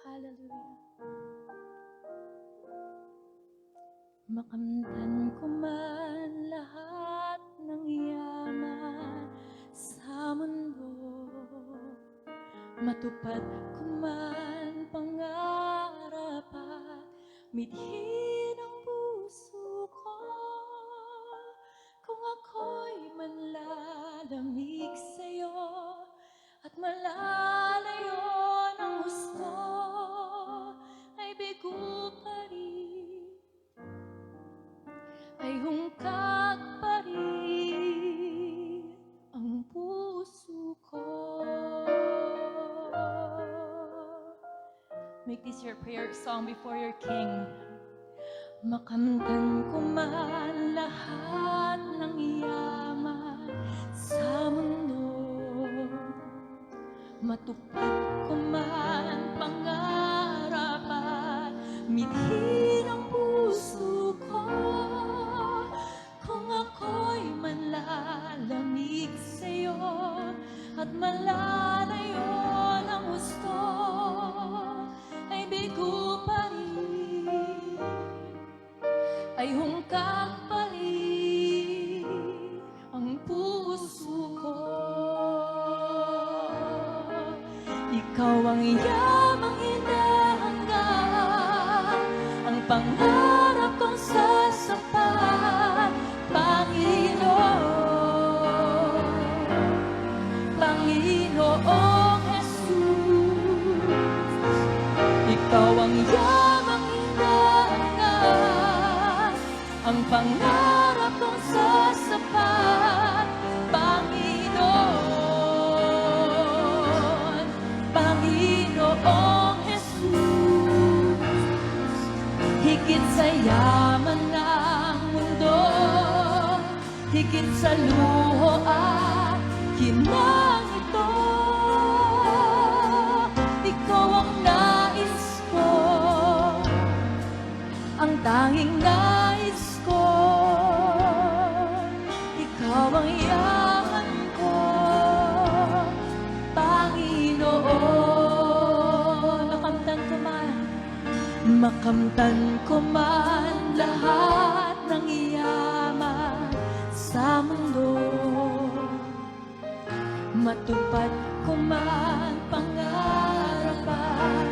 Hallelujah. Makamtan ko man lahat ng yaman sa mundo Matupad ko man pangarap at midhin ay hungkag ang puso ko. Make this your prayer song before your King. Makamtan ko man lahat ng yaman sa mundo Matupad ang yamang hinahanggan, ang pangarap kong sasapat, Panginoon. Panginoong Jesus, ikaw ang yamang Ang pangarap kong sasapat sa yaman ng mundo Higit sa luho at kinang Makamtan ko man lahat ng yaman sa mundo. Matupad ko man pangarap at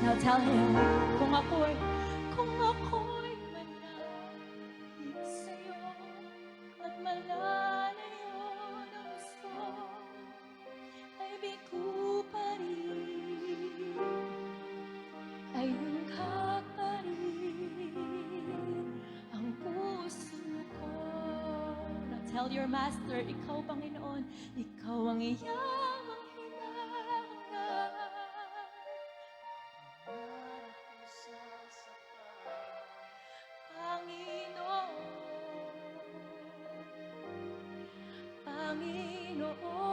Now tell him, kung ako'y, tell your master, ikaw Panginoon, ikaw ang iyamang hinahangad. Panginoon,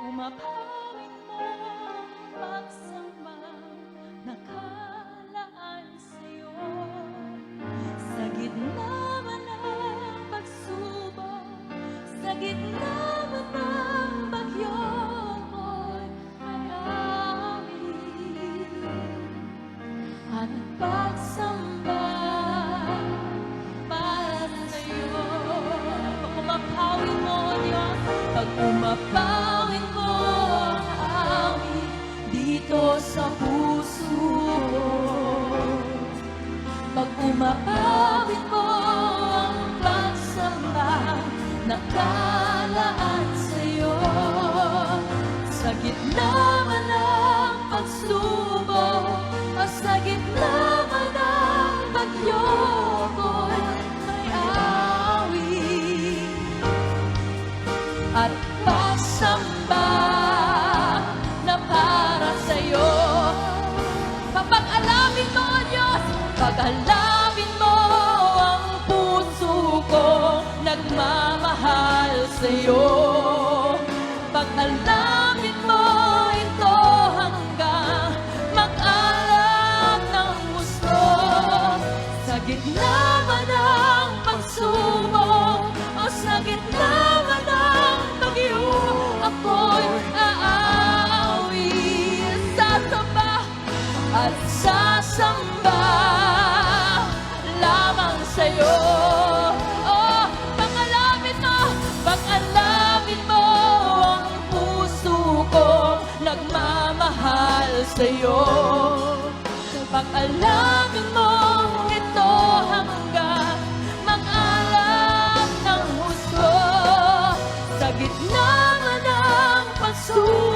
umapawin mo ang nakalaan sa'yo. Sa gitna man ng pagsubok Sa gitna man ng nakalaan sa'yo sa gitna man ng pagsubok o sa gitna man ng bagyong at pasamba na para sa'yo. Kapag alamin mo, Diyos, pag alamin Senhor. Sa'yo. Pag-alamin mo ito hanggang mag-alam ng husto sa gitna man ng pagsubok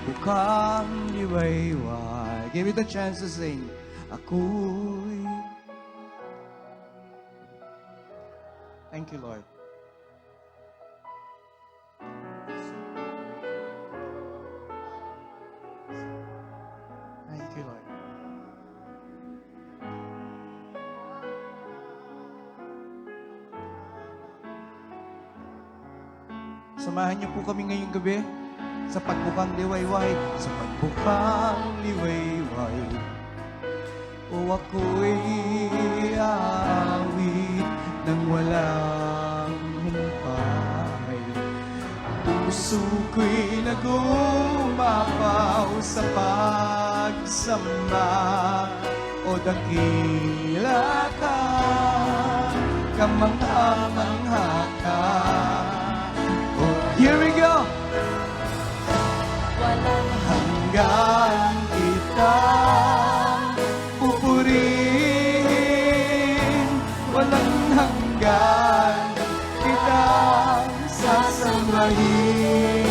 Sa pagbukang liwayway. Give me the chance to sing. Ako'y... Thank you, Lord. Thank you, Lord. Samahan niyo po kami ngayong gabi sa pagbukang liwayway, sa pagbukang liwayway. O ako'y aawit ng walang humpay. Puso ko'y nagumapaw sa pagsamba o dakila ka, kamangha-mangha hanggang kita pupurihin. Walang kita sasambahin.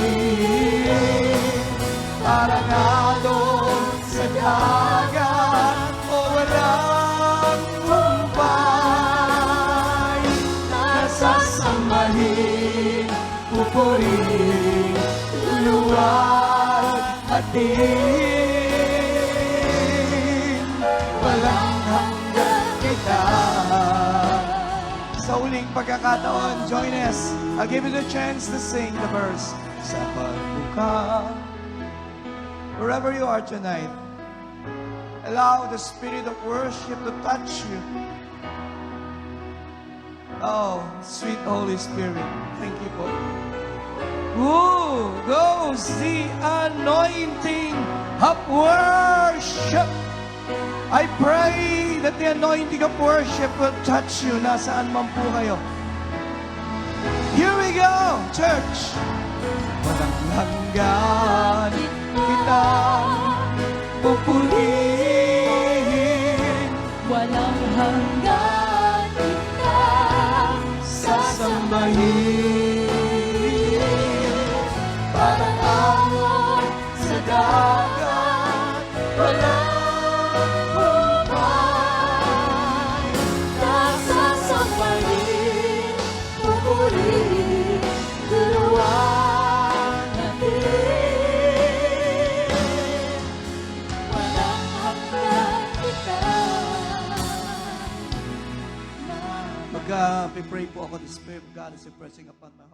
Doon sa dagat o walang humpay nasasambahin pupurihin luwag at din walang hanggan kita. Sa uling pagkakataon join us. I'll give you the chance to sing the verse. Sa pagbuka wherever you are tonight allow the spirit of worship to touch you. Oh sweet Holy Spirit thank you po Who goes the anointing of worship? I pray that the anointing of worship will touch you nasaan man po kayo. Here we go, church! Walang hanggan kita pupurihin Mag-pray po ako, the Spirit of God is impressing upon my.